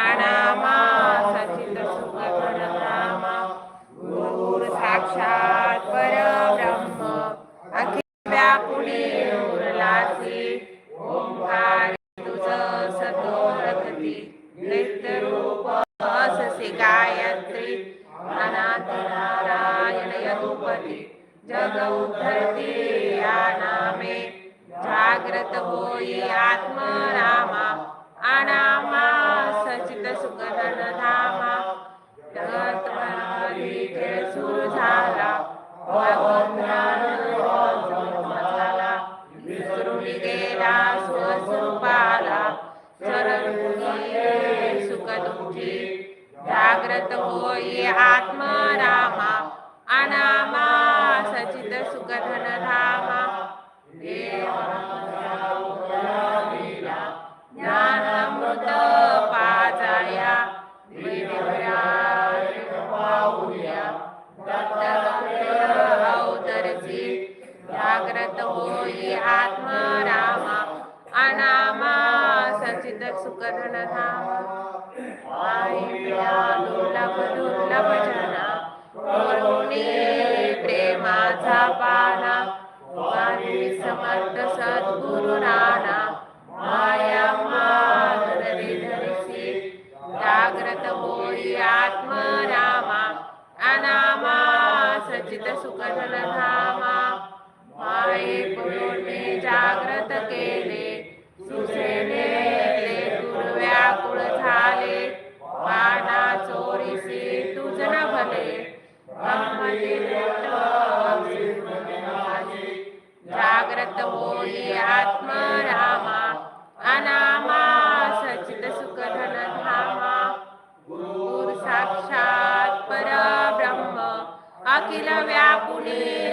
अनामा सचित सुखधनधामा गुरुर साक्षात परब्रह्म अखिल उरलासी ओंकार तुझ नित्यरूप गायत्री अनाथ नारायण यदुपती जग उद्धरती या नामे जाग्रत होई आत्मरामा अनामा सचित सुखधन धामा तत्वादी खेळ सुरू झाला झाला विसरून गेला स्वस्वरूपाला चरण सुख दुःखी जाग्रत होई आत्मरामा अनामा सचित सुगधन धामा ज्ञानामृत जागृत होई आत्मरामा अनामा सचित सुखधन धामा। दुर्लभ दुर्लभ जना। करुणी प्रेमाचा पाना। वाणी समर्थ सद्गुरु राणा। माया माधुरी धरिसी। जागृत होई आत्मरामा अनामा सचित सुखधन धामा। माये पुरुणे जाग्रत केले. सुसेने दुर्व्याकुळ झाले. पाना चोरीसी तुझ न भले. ब्रह्मचे जाग्रत होई आत्मरामा. अनामा सचित सुखधन धामा. गुरु साक्षात परब्रह्म. अखिल व्यापुनी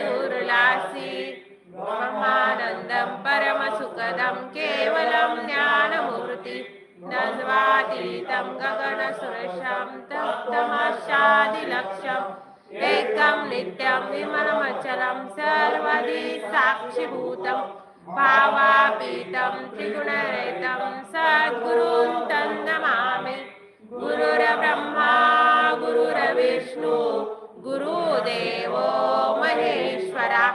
ज्ञानमूर्ति नन्वातीतं गगनसुरशं एकं नित्यं विमलमचलं सर्वदि साक्षिभूतं भावापीतं त्रिगुणरहितं सद्गुरुं तन्नमामि। गुरुर्ब्रह्मा गुरुर्विष्णु गुरुदेवो महेश्वरा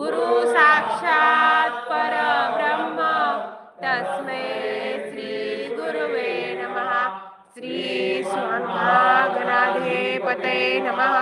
गुरु साक्षात् परब्रह्म तस्मै स्वान्मागणाधिपते नमः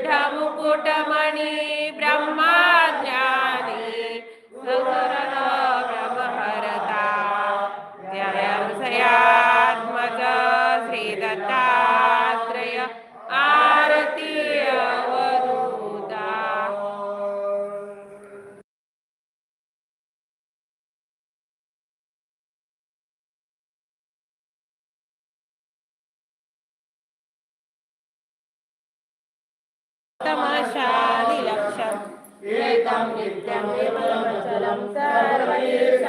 శుద్ధముకుటమణి బ్రహ్మా तमाशा निलक्षम् एतं नित्यमेव सर्वैर्साक्षिभूतम्